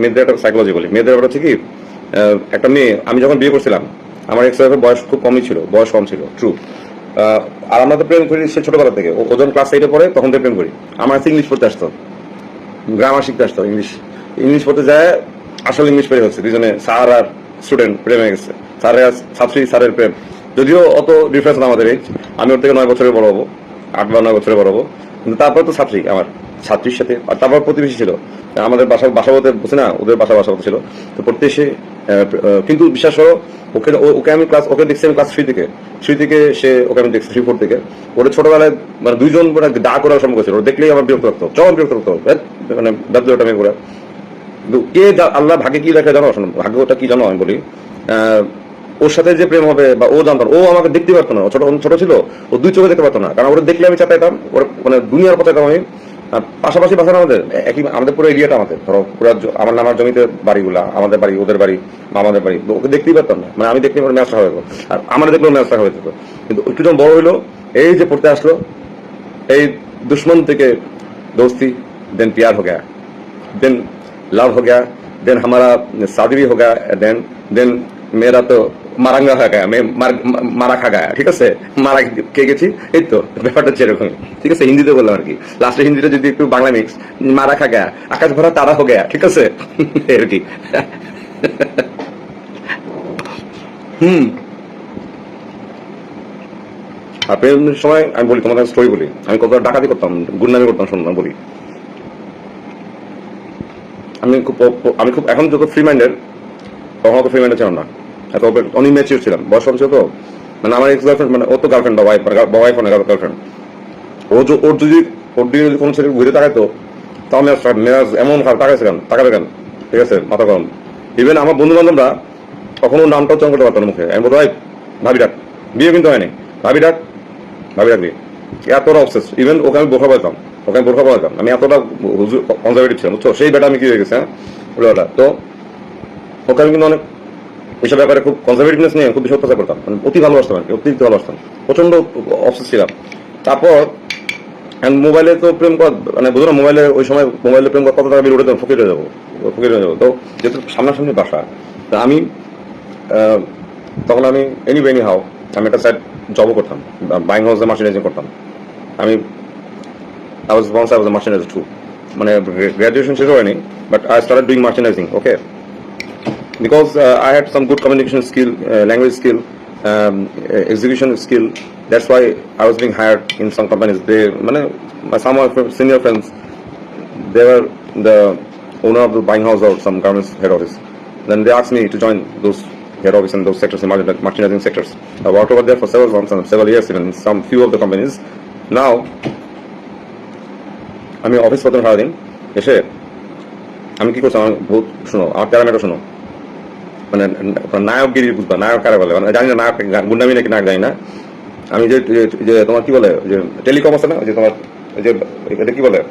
মেয়েদের একটা সাইকোলজি বলি। মেয়েদের ব্যাপার হচ্ছে কি একটা মেয়ে, আমি যখন বিয়ে করছিলাম, আমার এক্স ওয়াইফের বয়স খুব কমই ছিল, বয়স কম ছিল ট্রু আর আমরা তো প্রেম করি সে ছোটবেলা থেকে। ও- ওজন ক্লাস এইটে পড়ে, তখন থেকে প্রেম করি। আমার কাছে ইংলিশ পড়তে আসতো। গ্রামার শিখতে আসতো ইংলিশ ইংলিশ পড়তে যায়, আসলে ইংলিশ পেরে হচ্ছে। দুজনে স্যার আর স্টুডেন্ট প্রেম হয়ে গেছে স্যারের ছাত্রী, স্যারের প্রেম। যদিও অত ডিফারেন্স না আমাদের এজ আমি ওর থেকে নয় বছরের বড় হব। আট বা নয় বছরের বড় হব। কিন্তু তারপর তো ছাত্রী আমার ছাত্রীর সাথে আর তারপর প্রতিবেশী ছিল। আমাদের বাসা বাসা বলতে বুঝি না ওদের বাসা বাসা ছিল। তো পড়তে এসে কিন্তু বিশ্বাস করো ওকে ওকে আমি ক্লাস ওকে দেখছি আমি ক্লাস থ্রি থেকে। থ্রি থেকে সে ওকে আমি দেখছি থ্রি ফোর থেকে। ওরা ছোটবেলায় মানে দুইজন মানে ডা করার সম্ভব ছিল ওর দেখলেই আমার বিরক্ত লাগতো চরম বিরক্ত ধ্যাৎ, মানে দাবদাটা মেয়ে করে। কে আল্লাহ ভাগ্যে কি লেখা জানো? ভাগ্যটা কি জানো আমি বলি? ওর সাথে যে প্রেম হবে বা ও জানতো না, ও আমাকে দেখতে পারতো না ও ছোট ও ছোট ছিল ও দুই চোখে দেখতে পারতো না কারণ ওরা দেখলে আমি চাপাইতাম ওর মানে দুনিয়ার পচাইতাম আমি আর পাশাপাশি বাসা না আমাদের একই আমাদের পুরো এরিয়াটা আমাদের ধরো পুরো জ- আমার নামার জমিতে বাড়িগুলা আমাদের বাড়ি ওদের বাড়ি আমাদের বাড়ি তো ওকে দেখতেই পারতাম না মানে আমি দেখতে আমার ম্যাচ রাখা হতো আর আমার দেখলেও ম্যাচ রাখা হতো কিন্তু একটু যখন বড় হইলো এই যে পড়তে আসলো এই दुश्मन থেকে दोस्ती देन प्यार हो गया देन लव हो गया देन हमारा शादी भी हो गया देन देन मेरा तो মারাঙ্গা হয়ে গেয়া মারা খা গায়া, ঠিক আছে? মারা কে গেছি? এই তো, ব্যাপারটা এরকমই ঠিক আছে? হিন্দিতে বললাম আর কি। লাস্টে হিন্দিতে যদি একটু বাংলা মিক্স মারা খা গায়া, আকাশ ভরা তারা হো গেয়া, ঠিক আছে? আর কি হুম আর সময় আমি বলি তোমাদের স্টোরি বলি। আমি কত ডাকাতি করতাম, গুন্ডামি করতাম শুনলাম বলি। আমি খুব আমি খুব এখন যত ফ্রি মাইন্ডেড তখন অত ফ্রি মাইন্ডেড ছিলাম না। এত অনেক ম্যাচিউর ছিলাম, বয়স কম ছিল তো। মানে আমার এক্স গার্লফ্রেন্ড মানে ও তো গার্লফ্রেন্ড বা ওয়াইফ বা ওয়াইফ না গার্লফ্রেন্ড ও ওর যদি, ওর দিকে যদি কোনো ছেলে ঘুরে তাকাইতো তাও মেয়াজ মেয়াজ এমন খারাপ তাকাইছে তাকাবে কেন? ঠিক আছে, মাথা গরম। ইভেন আমার বন্ধু বান্ধবরা কখনো নামটাও চং করতে পারতো মুখে। আমি বলতো ভাই ভাবি ডাক। বিয়ে কিন্তু হয়নি। ভাবি ডাক? ভাবি ডাকবি এতটা অবসেস ইভেন ওকে আমি বোরখা পাইতাম ওকে আমি বোরখা পাইতাম আমি এতটা কনজারভেটিভ ছিলাম, বুঝছ? সেই বেটা আমি কি হয়ে গেছে হ্যাঁ? তো, ওকে আমি কিন্তু অনেক এইসব ব্যাপারে খুব কনজারভেটিভনেস নিয়ে খুব বেশি অত্যাচার করতাম। মানে অতি ভালোবাসতাম আর কি, অতিরিক্ত ভালোবাসতাম। প্রচণ্ড অফিস ছিলাম। তারপর মোবাইলে তো প্রেম করা মানে বুঝো মোবাইলে ওই সময় মোবাইলে প্রেম করা, কত টাকা বিল উঠে ফকির হয়ে যাব ফকির হয়ে যাব। তো যেহেতু সামনাসামনি বাসা, তা আমি তখন আমি এনি বেনি হাও আমি একটা সাইড জবও করতাম বাইং হাউসে মার্চেন্ডাইজিং করতাম। আমি once I was a merchandiser too. মানে গ্রাজুয়েশন শেষ হয়নি but I started doing merchandising okay because uh, I had some good communication skill, uh, language skill, um, uh, execution skill. That's why I was being hired in some companies. They, মানে, my some of my senior friends, they were the owner of the buying house or some garments head office. Then they asked me to join those head office and those sectors, in market- merchandising sectors. I worked over there for several months and several years even in some few of the companies. Now, আমি office করতাম সারাদিন এসে আমি কি করছিলাম আমি বহুত শোনো আমার প্যারামিটার শোনো মানে নায়কগিরি বুঝবা, নায়ক কারা বলে? মানে জানি না নায়ক গুন্ডামি নাকি নায়ক জানি না। আমি যে, যে- তোমার কি বলে, যে টেলিকম আছে না যে তোমার যে, এটা কি বলে?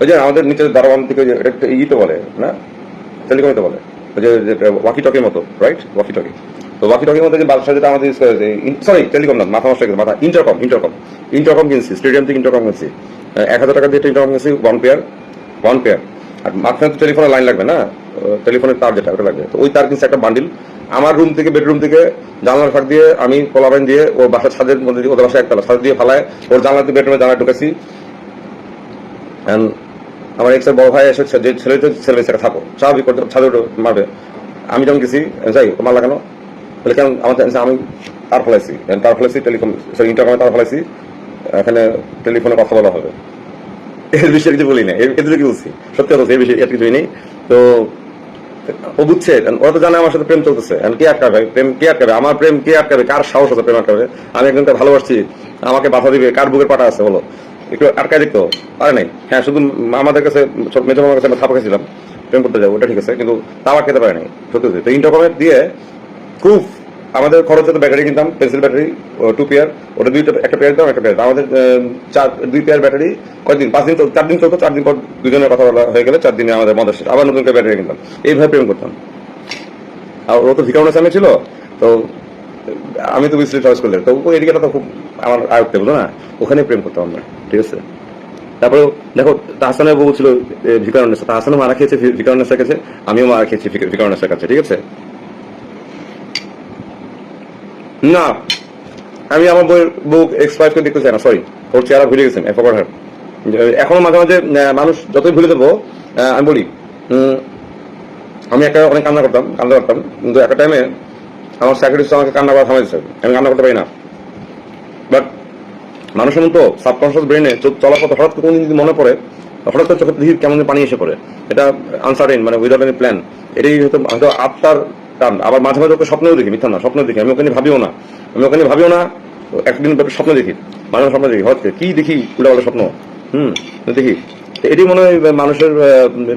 ওই যে আমাদের নিচে দারোয়ান থেকে যে এটা ই তো বলে, না? টেলিকমই তো বলে। ওই যে ওয়াকি টকির মতো রাইট ওয়াকি টকি তো ওয়াকি টকির মধ্যে যে বাদশা যেটা আমাদের ইউজ করে সরি টেলিকম না, মাথা নষ্ট মাথা ইন্টারকম ইন্টারকম ইন্টারকম কিনছি স্টেডিয়াম থেকে ইন্টারকম কিনছি। এক হাজার টাকা দিয়ে ইন্টারকম কিনছি ওয়ান পেয়ার ওয়ান পেয়ার আর মাঝখানে তো টেলিফোনের লাইন লাগবে না? টেলিফোনের তার যেটা, ওটা লাগবে। তো ওই তার কিনছে একটা বান্ডিল আমার রুম থেকে বেডরুম থেকে জানলার ফাঁক দিয়ে আমি পোলাবাইন দিয়ে ওর বাসার ছাদের মধ্যে ওদের বাসায় একতলা, ছাদ দিয়ে ফালায়, ওর জানলা দিয়ে বেডরুমে জানলা ঢুকেছি। আমার এক্সের বড় ভাই এসে যে ছেলে তো ছেলে সেটা থাকো। স্বাভাবিক করতে ছাদে মারবে। আমি যখন গেছি যাই মার লাগানো বলে, কেন? আমার আমি তার ফলাইছি। তার ফলাইছি টেলিফোন সরি ইন্টারকমে তার ফলাইছি। এখানে টেলিফোনে কথা বলা হবে। এর বিষয়ে কিছু বলি না এর এদের কি বলছি? সত্যি কথা এই বিষয়ে এর কিছু নেই। তো, ও বুঝছে ওরা তো জানে আমার সাথে প্রেম চলতেছে। কে আটকাবে? প্রেম কে আটকাবে? আমার প্রেম কে আটকাবে? কার সাহস আছে প্রেম আটকাবে? আমি একজনকে ভালোবাসছি, আমাকে বাধা দিবে, কার বুকের পাটা আছে বলো? একটু আটকায় দেখতো পারে নাই। হ্যাঁ শুধু আমাদের কাছে মেজর মামার কাছে আমরা থাপা খেয়েছিলাম। প্রেম করতে যাব, ওটা ঠিক আছে, কিন্তু তাও আটকাতে পারে নাই। সত্যি। তো ইন্টারকমের দিয়ে খুব আমাদের খরচ হতো ব্যাটারি কিনতাম পেন্সিল ব্যাটারি টু পেয়ার ওটা দুইটা, একটা পেয়ার দাম একটা পেয়ার আমাদের চার, দুই পেয়ার ব্যাটারি কয়েকদিন পাঁচ দিন চার দিন চলতো, চার দিন পর দুজনের কথা বলা হয়ে গেলে চার দিনে আমাদের মদের। আবার নতুন করে ব্যাটারি কিনতাম। এইভাবে প্রেম করতাম। আর ও তো ভিকাউন্ডের সামনে ছিল, তো, আমি তো বুঝলি চয়েস করলে। তো ওই এদিকেটা তো খুব আমার আয়ত্তে বুঝো না ওখানে প্রেম করতাম আমরা, ঠিক আছে? তারপরে দেখো তাহসানের বউ ছিল ভিকারনেসা তাহসানও মারা খেয়েছে ভিকারনেসার কাছে আমিও মারা খেয়েছি ভিকারনেসার কাছে ঠিক আছে? না, আমি আমার বউয়ের বুক এক্সপায়ার করে দেখতে চাই না সরি ওর চেহারা ভুলে গেছেন এখনও মাঝে মাঝে মানুষ যতই ভুলে দেবো আমি বলি আমি একটা অনেক কান্না করতাম কান্না করতাম, কিন্তু একটা টাইমে আমার স্যাক্রিটিস আমাকে কান্না করা থামাইছে আমি কান্না করতে পারি না। বাট মানুষের মতো সাবকনসিয়াস ব্রেনে চলার পথে হঠাৎ কোনদিন যদি মনে পড়ে, হঠাৎ করে চোখের দিকে কেমন পানি এসে পড়ে। এটা আনসার্টেন মানে উইদাউট এনি প্ল্যান এটাই হয়তো হয়তো আত্মার টান আবার মাঝে মাঝে ওকে স্বপ্নেও দেখি, মিথ্যা না স্বপ্ন দেখি। আমি ওখানে ভাবিও না। আমি ওখানে ভাবিও না একদিন স্বপ্ন দেখি। মাঝে স্বপ্ন দেখি। হঠাৎ কি দেখি? উল্টা পাল্টা স্বপ্ন। হুম দেখি। এটি মনে হয় মানুষের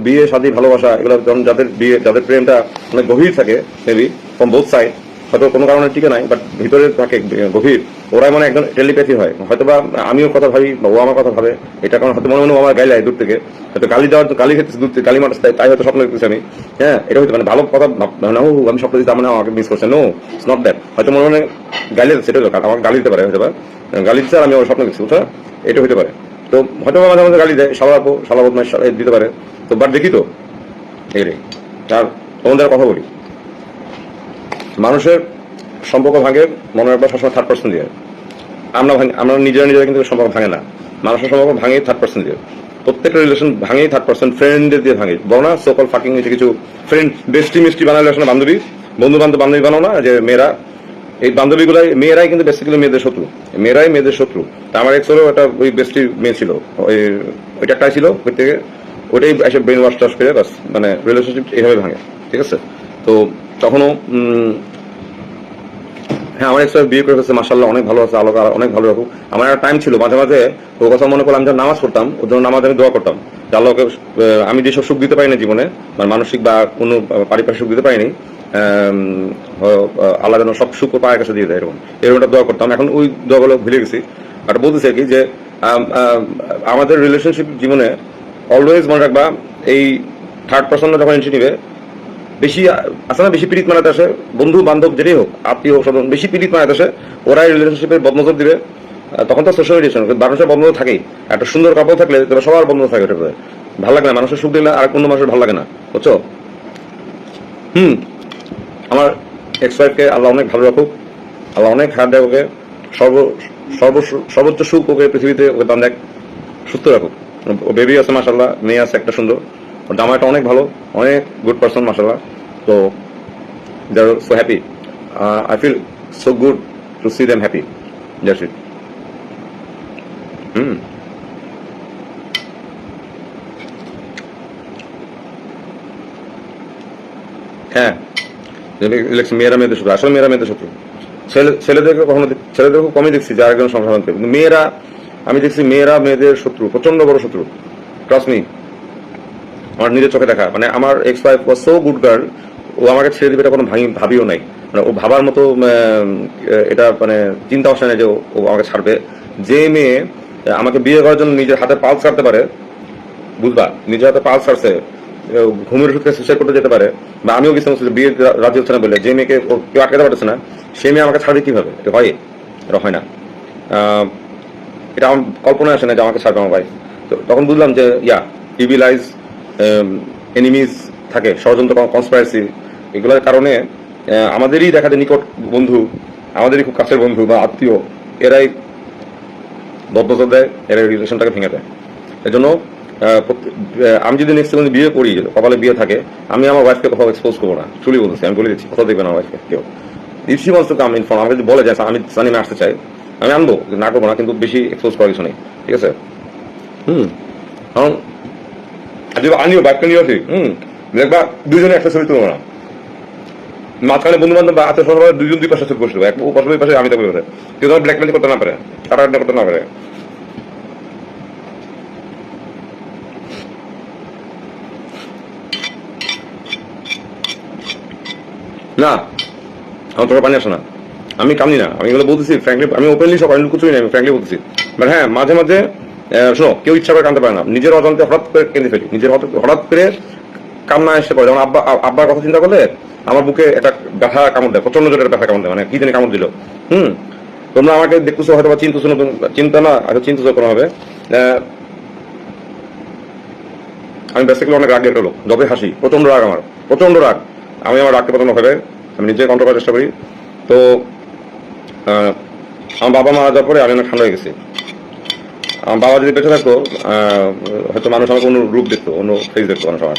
বিয়ে, শাদী, ভালোবাসা, এগুলো যখন যাদের বিয়ে, যাদের প্রেমটা অনেক গভীর থাকে মেবি ফ্রম বোথ সাইড হয়তো কোনো কারণে টিকে নাই বাট ভিতরে থাকে গভীর, ওরাই মানে একজন টেলিপ্যাথি হয়। হয়তো বা আমিও কথা ভাবি ও আমার কথা ভাবে এটা কারণ হয়তো মনে মনে আমার গাইলে দূর থেকে। হয়তো গালি দেওয়ার গালি খেতে দূর থেকে গালি মারতে তাই তাই হয়তো স্বপ্ন দেখতেছি আমি। হ্যাঁ এটা হয়তো মানে ভালো কথা ও, আমি স্বপ্ন দিতে মানে আমাকে মিস করছে। নো ইটস নট দ্যাট হয়তো মনে মনে গালি সেটা হলো আমাকে গালি দিতে পারে হয়তো বা গালি দিতে আমি আমার স্বপ্ন দেখছি, বুঝছ? এটা হতে পারে। তো হয়তো মাঝে মাঝে গালি দেয়, সালা আপু সালা দিতে পারে। তো বাট দেখি তো। এটাই আর তোমাদের কথা বলি। মানুষের সম্পর্ক ভাঙে মনে রাখবা সবসময় থার্ড পার্সন দিয়ে। আমরা ভাঙি আমরা নিজেরা নিজেরা কিন্তু সম্পর্ক ভাঙে না। মানুষের সম্পর্ক ভাঙে থার্ড পার্সন দিয়ে। প্রত্যেকটা রিলেশন ভাঙেই থার্ড পার্সন ফ্রেন্ডদের দিয়ে ভাঙে। বলো না সোকল ফাকিং হয়েছে কিছু ফ্রেন্ড বেস্টি মিষ্টি বানালে আসলে বান্ধবী বন্ধু বান্ধব বান্ধবী বানাও না, যে মেয়েরা। এই বান্ধবীগুলাই, মেয়েরাই কিন্তু বেসিক্যালি মেয়েদের শত্রু। মেয়েরাই মেয়েদের শত্রু। তা আমার এক্স হলো একটা ওই বেস্টি মেয়ে ছিল। ওই ওইটা একটাই ছিল ওই থেকে ওইটাই এসে ব্রেন ওয়াশ টাশ করে বাস মানে রিলেশনশিপ এইভাবে ভাঙে। ঠিক আছে? তো তখনও হ্যাঁ আমার এক্স বিয়ে করে ফেলছে মাসাল্লাহ অনেক ভালো আছে আলোক অনেক ভালো রাখুক। আমার একটা টাইম ছিল মাঝে মাঝে ওর কথা মনে করলাম যে নামাজ পড়তাম ওর জন্য নামাজ আমি দোয়া করতাম। আল্লাহকে আমি যেসব সুখ দিতে পারি না জীবনে মানে মানসিক বা কোনো পারিপার্শ্বিক সুখ দিতে পারিনি আল্লাহ যেন সব সুখ পায়ের কাছে দিয়ে দেয় এরকম। এরকম একটা দোয়া করতাম। এখন ওই দোয়াগুলো ভুলে গেছি। আর বলতেছে কি যে আম, আম, আমাদের রিলেশনশিপ জীবনে অলওয়েজ মনে রাখবা এই থার্ড পার্সনরা যখন এন্ট্রি নিবে বেশি, আসলে বেশি পীড়িত মানাতে আসে, বন্ধু, বান্ধব, যেটাই হোক, আত্মীয় স্বজন, বেশি পীড়িত মানাতে আসে, ওরাই রিলেশনশিপের বদনজর দিবে। তখন তো সোশ্যাল রিলেশন মানুষের বন্ধ থাকেই। একটা সুন্দর কাপড় থাকলে তবে সবার বন্ধ থাকে ওটা ভালো লাগে না, মানুষের সুখ দিলে আর কোনো মানুষের ভালো লাগে না, বুঝছ? হুম, আমার এক্স ওয়াইফকে আল্লাহ অনেক ভালো রাখুক, আল্লাহ অনেক হাত দেয় ওকে, সর্ব সর্ব, সর্বোচ্চ সুখ ওকে পৃথিবীতে ওকে দান দেখ সুস্থ রাখুক। ও বেবি আছে মাসাল্লাহ মেয়ে আছে, একটা সুন্দর। ওর জামাইটা অনেক ভালো, অনেক গুড পার্সন মাসাল্লাহ তো দে আর so happy I feel so good to see them happy that's it hmm. হ্যাঁ। মেয়েরা মেয়েদের শত্রু, আসলে মেয়েরা মেয়েদের শত্রু। ছেলে ছেলেদেরকে কখনো ছেলেদের কমই দেখছি যে আরেকজন সংশোধন করে কিন্তু মেয়েরা আমি দেখছি মেয়েরা মেয়েদের শত্রু প্রচণ্ড বড় শত্রু। ট্রাস্ট মি আমার নিজের চোখে দেখা। মানে আমার ex wife was so good girl ও আমাকে ছেড়ে দিবে এটা কোনো ভাবিও নাই। মানে ও ভাবার মতো এটা মানে চিন্তা আসে না যে ও- আমাকে ছাড়বে। যে মেয়ে আমাকে বিয়ে করার জন্য নিজের হাতে পালস কাটতে পারে, বুঝবা? নিজের হাতে পালস ছাড়ছে ঘুমের ওষুধকে সুইসাইড করতে যেতে পারে, বা আমিও গেছিলাম বিয়ে রাজি হচ্ছে না বলে, যে মেয়েকে কেউ আটকাতে পারতেছে না, সে মেয়ে আমাকে ছাড়বে কীভাবে? এটা হয়? এটা হয় না। এটা আমার কল্পনায় আসে না যে আমাকে ছাড়বে আমার ভাই তো তখন বুঝলাম যে, ইয়া ইভিলাইজ এনিমিজ থাকে ষড়যন্ত্র কনসপারেসি এগুলোর কারণে আমাদেরই দেখা যায় নিকট বন্ধু আমাদেরই খুব কাছের বন্ধু বা আত্মীয় এরাই বদনজর দেয় এরাই রিলেশনটাকে ভেঙে দেয়। এজন্য আমি যদি নেক্সট যদি বিয়ে করি কপালে বিয়ে থাকে আমি আমার ওয়াইফকে কোথাও এক্সপোজ করব না চুরি বলতেছি আমি বলে দিচ্ছি কোথাও দেখবে না ওয়াইফকে কেউ। If C wants to come inform আমাকে যদি বলে যে আমি সানিমে আসতে চাই আমি আনব না করব না কিন্তু বেশি এক্সপোজ করার কিছু নেই ঠিক আছে? হুম। কারণ যদি আনিও বাইকটা নিয়ে আসি? হুম। দেখবা দুজনে একটা ছবি তুলবো না। মাঝখানে বন্ধু বান্ধব বা আত্মীয় স্বজন দুজন দুই পাশে ছবি বসল এক ও পাশে পাশে আমি থাকব কেউ তোমার ব্ল্যাকমেল করতে না পারে করতে না পারে। না আমার তোর পানি আসে না। আমি কামনি না। আমি এগুলো বলতেছি ফ্র্যাঙ্কলি আমি ওপেনলি সব আমি কিছুই না আমি ফ্র্যাঙ্কলি বলতেছি। বাট হ্যাঁ মাঝে মাঝে শোনো, কেউ ইচ্ছা করে কানতে পারে না। নিজের অজান্তে হঠাৎ করে কেঁদে ফেলি। নিজের হঠাৎ- করে কান্না এসে পড়ে। যেমন আব্বা আব্বার কথা চিন্তা করলে আমার বুকে একটা ব্যথা কামড় দেয় প্রচণ্ড জোরে একটা ব্যথা কামড় দেয় মানে কি জানি কামড় দিল। হুম? তোমরা আমাকে দেখতেছো, হয়তো বা চিন্তাছো নতুন চিন্তা না, হয়তো চিন্তিত কোনো হবে আমি বেসিক্যালি অনেক রাগের লোক, যতই হাসি প্রচণ্ড রাগ আমার প্রচণ্ড রাগ। আমি আমার রাগকে প্রচণ্ড ভেবে, আমি নিজে কন্ট্রোল করার চেষ্টা করি। তো আমার বাবা মারা যাওয়ার পরে আমি অনেক ঠান্ডা হয়ে গেছি। আমার বাবা যদি বেঁচে থাকতো হয়তো মানুষ আমাকে অন্য রূপ দেখতো অন্য ফেস দেখতো মানুষ আমার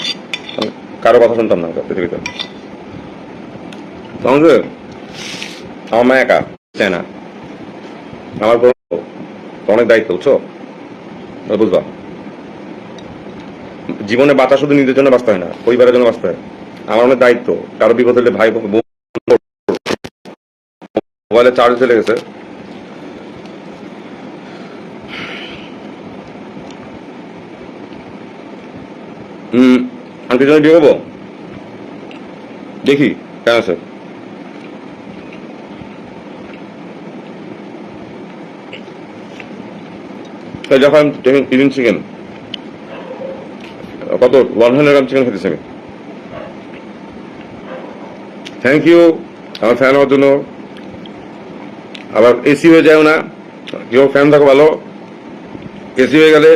কারও কথা শুনতাম না পৃথিবীতে আমার মা একা চায় না আমার অনেক দায়িত্ব বুঝছ বুঝবা জীবনে বাঁচা শুধু নিজের জন্য বাঁচতে হয় না পরিবারের জন্য বাঁচতে হয় আমার অনেক দায়িত্ব কারও বিপদ হলে ভাই মোবাইলে চার্জ চলে গেছে হুম হব দেখি কেন তাই যখন চিকেন চিকেন কত? ওয়ান হান্ড্রেড গ্রাম চিকেন খেতেছি আমি। থ্যাংক ইউ আমার ফ্যান হওয়ার জন্য। আবার এসি হয়ে যাও না। কেউ ফ্যান থাকো ভালো। এসি হয়ে গেলে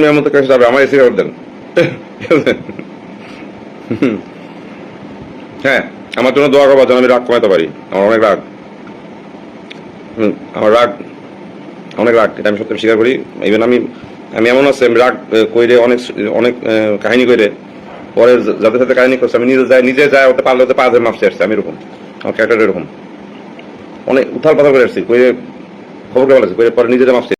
মেয়ের মতো কাছে যাবে আমার এসি অর্ডার দেন হ্যাঁ আমার জন্য দোয়া করবার যেন আমি রাগ কমাতে পারি। আমার অনেক রাগ। হুম, আমার রাগ অনেক রাগ এটা আমি সত্যি স্বীকার করি। ইভেন আমি আমি এমন আছে আমি রাগ কইরে অনেক অনেক কাহিনী কইরে পরে যাদের সাথে কাহিনী করছে আমি নিজে যাই নিজে যাই ওতে পারলে ওতে পাঁচ হাজার মাপছে আসছে আমি এরকম। আমার ক্যারেক্টার এরকম। অনেক উথাল পাথাল করে আসছি কইরে খবর কে বলেছে কইরে পরে নিজেদের মাপছে।